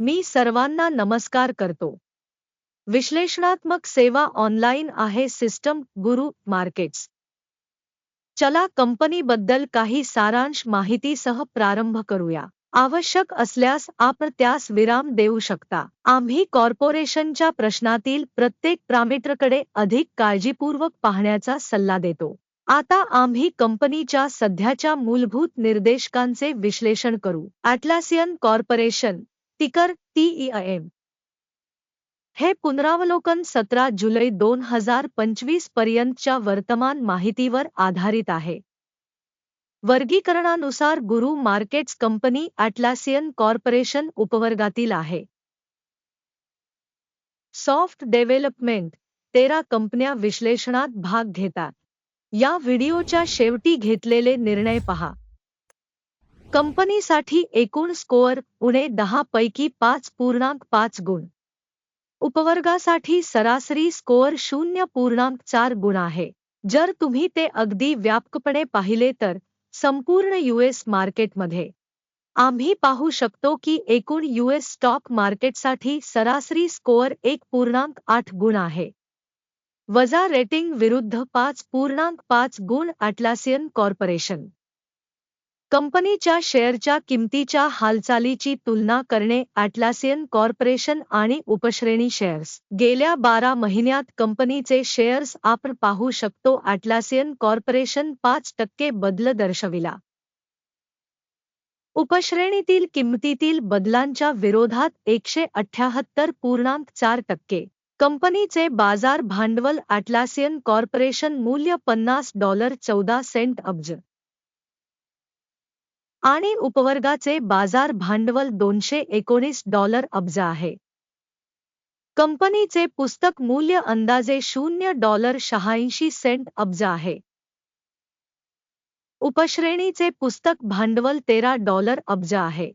मी सर्वांना नमस्कार करतो. विश्लेषणात्मक सेवा ऑनलाईन आहे सिस्टम गुरु मार्केट्स. चला कंपनीबद्दल काही सारांश माहितीसह प्रारंभ करूया. आवश्यक असल्यास आपण त्यास विराम देऊ शकता. आम्ही कॉर्पोरेशनच्या प्रश्नातील प्रत्येक प्रामिटरकडे अधिक काळजीपूर्वक पाहण्याचा सल्ला देतो. आता आम्ही कंपनीच्या सध्याच्या मूलभूत निर्देशकांचे विश्लेषण करू. Atlassian Corporation ticker T E M. हे पुनरावलोकन सतरा जुलै दोन हजार पंचवीस पर्यंतच्या वर्तमान माहितीवर आधारित आहे. वर्गीकरणानुसार गुरु मार्केट्स कंपनी अॅटलासियन कॉर्पोरेशन उपवर्गातील आहे. सॉफ्ट डेव्हलपमेंट तेरा कंपन्या विश्लेषणात भाग घेतात. या व्हिडिओच्या शेवटी घेतलेले निर्णय पहा. कंपनीसाठी एकूण स्कोअर उणे दहा पैकी पाच पूर्णांक पाच गुण. उपवर्गासाठी सरासरी स्कोअर शून्य पूर्णांक चार गुण आहे. जर तुम्ही ते अगदी व्यापकपणे पाहिले तर संपूर्ण यूएस मार्केटमध्ये. आम्ही पाहू शकतो की एकूण यूएस स्टॉक मार्केटसाठी सरासरी स्कोअर एक पूर्णांक आठ गुण आहे. वजा रेटिंग विरुद्ध पाच पूर्णांक पाच गुण ॲटलासियन कॉर्पोरेशन. कंपनीच्या शेअरच्या किमतीच्या हालचालीची तुलना करणे अटलासियन कॉर्पोरेशन आणि उपश्रेणी शेअर्स. गेल्या बारा महिन्यात कंपनीचे शेअर्स आपण पाहू शकतो अटलासियन कॉर्पोरेशन पाच टक्के बदल दर्शविला. उपश्रेणीतील किंमतीतील बदलांच्या विरोधात एकशे अठ्याहत्तर पूर्णांक चार टक्के. कंपनीचे बाजार भांडवल अटलासियन कॉर्पोरेशन मूल्य पन्नास डॉलर चौदा सेंट अब्ज. आणि उपवर्गाचे बाजार भांडवल दोनशे एकोणीस डॉलर अब्ज आहे. कंपनीचे पुस्तक मूल्य अंदाजे शून्य डॉलर शहाऐंशी सेंट अब्ज आहे. उपश्रेणीचे पुस्तक भांडवल तेरा डॉलर अब्ज आहे.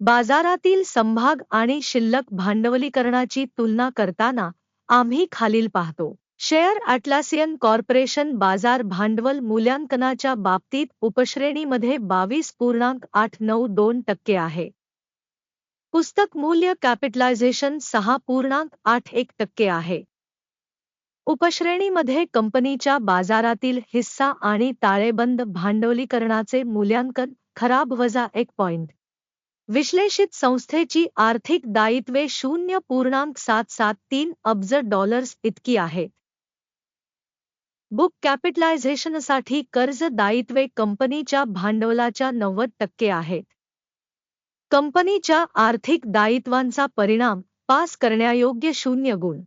बाजारातील संभाग आणि शिल्लक भांडवलीकरणाची तुलना करताना आम्ही खालील पाहतो. शेअर अटलासियन कॉर्पोरेशन बाजार भांडवल मूल्यांकनाच्या बाबतीत उपश्रेणीमध्ये बावीस पूर्णांक आठ नऊ दोन टक्के आहे. पुस्तक मूल्य कॅपिटलायझेशन सहा पूर्णांक आठ एक टक्के आहे. उपश्रेणीमध्ये कंपनीच्या बाजारातील हिस्सा आणि ताळेबंद भांडवलीकरणाचे मूल्यांकन खराब वजा एक पॉइंट. विश्लेषित संस्थेची आर्थिक दायित्वे शून्य पूर्णांक सात सात तीन अब्ज डॉलर्स इतकी आहेत बुक कॅपिटलायझेशनसाठी कर्ज दायित्वे कंपनीच्या भांडवलाच्या नव्वद टक्के आहेत. कंपनीच्या आर्थिक दायित्वांचा परिणाम पास करण्यायोग्य शून्य गुण.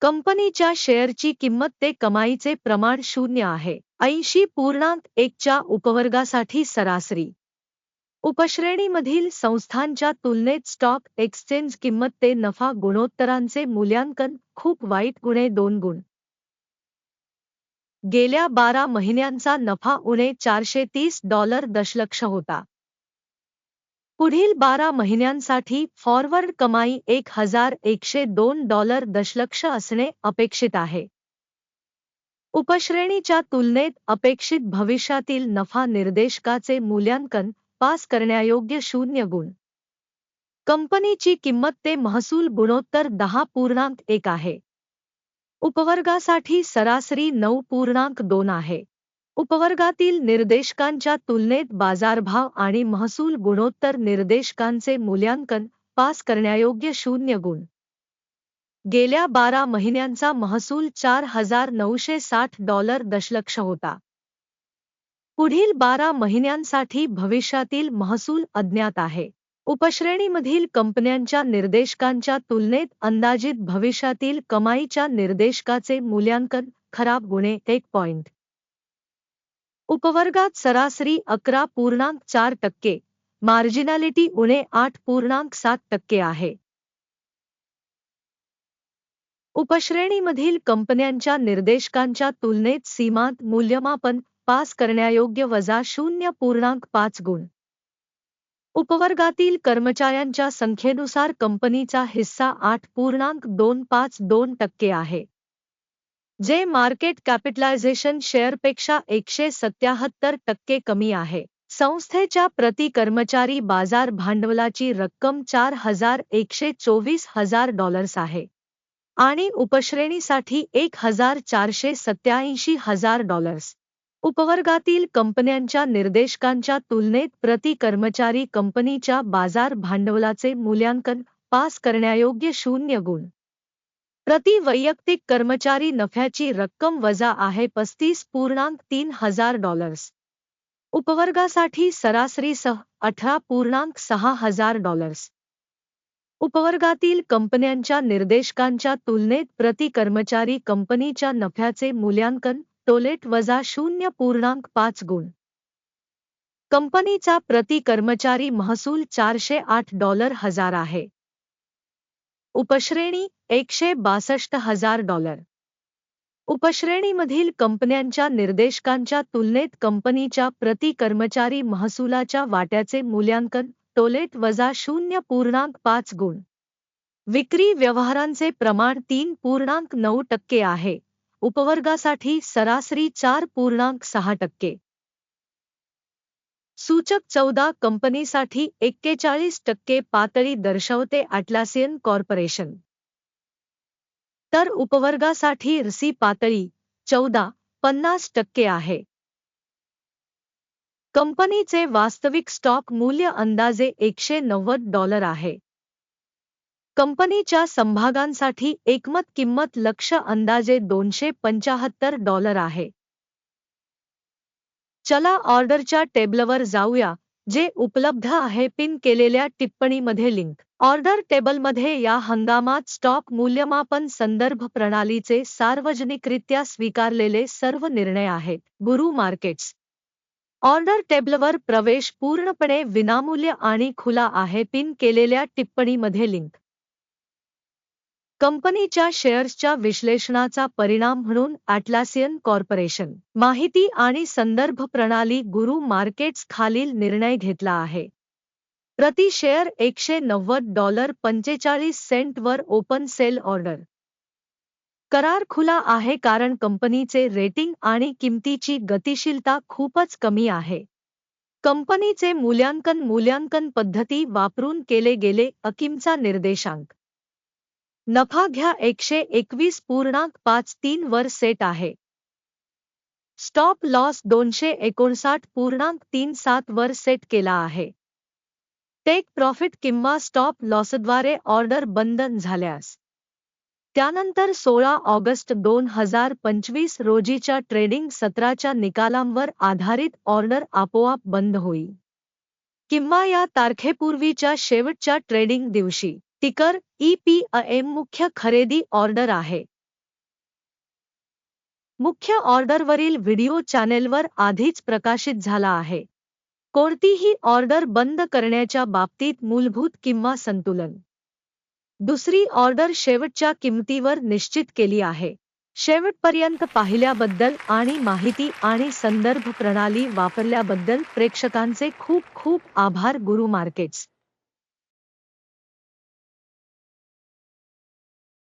कंपनीच्या शेअरची किंमत ते कमाईचे प्रमाण शून्य आहे. ऐंशी पूर्णांक एकच्या उपवर्गासाठी सरासरी. उपश्रेणीमधील संस्थांच्या तुलनेत स्टॉक एक्सचेंज किंमत ते नफा गुणोत्तरांचे मूल्यांकन खूप वाईट गुणे दोन गुण. गेल्या बारा महिन्यांचा नफा उणे चारशे तीस डॉलर दशलक्ष होता. पुढील बारा महिन्यांसाठी फॉरवर्ड कमाई एक हजार एकशे दोन डॉलर दशलक्ष असणे अपेक्षित आहे. उपश्रेणीच्या तुलनेत अपेक्षित भविष्यातील नफा निर्देशकाचे मूल्यांकन पास करण्यायोग्य शून्य गुण. कंपनीची किंमत ते महसूल गुणोत्तर दहा पूर्णांक एक आहे. उपवर्गासाठी सरासरी नऊ पूर्णांक दोन आहे. उपवर्गातील निर्देशकांच्या तुलनेत बाजारभाव आणि महसूल गुणोत्तर निर्देशकांचे मूल्यांकन पास करण्यायोग्य शून्य गुण. गेल्या बारा महिन्यांचा महसूल चार हजार नऊशे साठ डॉलर दशलक्ष होता. पुढील बारा महिन्यांसाठी भविष्यातील महसूल अज्ञात आहे. उपश्रेणीमधील कंपन्यांच्या निर्देशकांच्या तुलनेत अंदाजित भविष्यातील कमाईच्या निर्देशकाचे मूल्यांकन खराब गुणे एक पॉइंट उपवर्गात सरासरी अकरा पूर्णांक चार टक्के मार्जिनॅलिटी उणे आठ पूर्णांक सात टक्के आहे. उपश्रेणीमधील कंपन्यांच्या निर्देशकांच्या तुलनेत सीमांत मूल्यमापन पास करण्यायोग्य वजा शून्य पूर्णांक पाच गुण. उपवर्गातील कर्मचाऱ्यांच्या संख्येनुसार कंपनीचा हिस्सा आठ पूर्णांक दोन पाच दोन टक्के आहे. जे मार्केट कॅपिटलायझेशन शेअरपेक्षा एकशे सत्याहत्तर टक्के कमी आहे. संस्थेच्या प्रति कर्मचारी बाजार भांडवलाची रक्कम चार हजार एकशे चोवीस हजार डॉलर्स आहे. आणि उपश्रेणीसाठी एक हजार चारशे सत्याऐंशी हजार डॉलर्स. उपवर्गातील कंपन्यांच्या निर्देशकांच्या तुलनेत प्रति कर्मचारी कंपनीच्या बाजार भांडवलाचे मूल्यांकन पास करण्यायोग्य शून्य गुण. प्रति वैयक्तिक कर्मचारी नफ्याची रक्कम वजा आहे पस्तीस पूर्णांक तीन हजार डॉलर्स. उपवर्गासाठी सरासरीसह अठरा पूर्णांक सहा हजार डॉलर्स. उपवर्गातील कंपन्यांच्या निर्देशकांच्या तुलनेत प्रति कर्मचारी कंपनीच्या नफ्याचे मूल्यांकन टोलेट वजा शून्य पूर्णांक पाच गुण. कंपनीचा प्रति कर्मचारी महसूल चारशे आठ डॉलर हजार आहे. उपश्रेणी एकशे बासष्ट हजार डॉलर. उपश्रेणीमधील कंपन्यांच्या निर्देशकांच्या तुलनेत कंपनीच्या प्रति कर्मचारी महसुलाच्या वाट्याचे मूल्यांकन टोलेट वजा शून्य पूर्णांक पाच गुण. विक्री व्यवहारांचे प्रमाण तीन पूर्णांक नऊ टक्के आहे. उपवर्गासाठी सरासरी चार पूर्णांक सहा टक्के. सूचक चौदा कंपनीसाठी एक्केचाळीस टक्के पातळी दर्शवते अटलासियन कॉर्पोरेशन. तर उपवर्गासाठी रसी पातळी चौदा पन्नास टक्के आहे. कंपनीचे वास्तविक स्टॉक मूल्य अंदाजे एकशे नव्वद डॉलर आहे. कंपनीच्या संभागांसाठी एकमत किंमत लक्ष अंदाजे दोनशे पंचाहत्तर डॉलर आहे. चला ऑर्डरच्या टेबलवर जाऊया जे उपलब्ध आहे पिन केलेल्या टिप्पणीमध्ये लिंक. ऑर्डर टेबलमध्ये या हंगामात स्टॉक मूल्यमापन संदर्भ प्रणालीचे सार्वजनिकरित्या स्वीकारलेले सर्व निर्णय आहेत. गुरु मार्केट्स. ऑर्डर टेबलवर प्रवेश पूर्णपणे विनामूल्य आणि खुला आहे पिन केलेल्या टिप्पणीमध्ये लिंक. कंपनीच्या शेअर्सच्या विश्लेषणाचा परिणाम म्हणून अॅटलासियन कॉर्पोरेशन माहिती आणि संदर्भ प्रणाली गुरु मार्केट्स खालील निर्णय घेतला आहे. प्रति शेअर एकशे नव्वद डॉलर पंचेचाळीस सेंटवर ओपन सेल ऑर्डर. करार खुला आहे कारण कंपनीचे रेटिंग आणि किमतीची गतिशीलता खूपच कमी आहे. कंपनीचे मूल्यांकन मूल्यांकन पद्धती वापरून केले गेले अकिमचा निर्देशांक. नफा घ्या एकशे एकवीस पूर्णांक पाच तीन वर सेट आहे. स्टॉप लॉस दोनशे एकोणसाठ पूर्णांक तीन सात वर सेट केला आहे. टेक प्रॉफिट किंवा स्टॉप लॉसद्वारे ऑर्डर बंद झाल्यास. त्यानंतर सोळा ऑगस्ट दोन हजार पंचवीस रोजीच्या ट्रेडिंग सत्राच्या निकालांवर आधारित ऑर्डर आपोआप बंद होईल. किंवा या तारखेपूर्वीच्या शेवटच्या ट्रेडिंग दिवशी. टिकर ईपीएम मुख्य खरेदी ऑर्डर आहे. मुख्य ऑर्डरवरील व्हिडिओ चॅनेलवर आधीच प्रकाशित झाला आहे. कोणतीही ऑर्डर बंद करण्याच्या बाबतीत मूलभूत किंवा संतुलन. दुसरी ऑर्डर शेवटच्या किंमतीवर निश्चित केली आहे. शेवटपर्यंत पाहिल्याबद्दल आणि माहिती आणि संदर्भ प्रणाली वापरल्याबद्दल प्रेक्षकांचे खूप खूप आभार गुरु मार्केट्स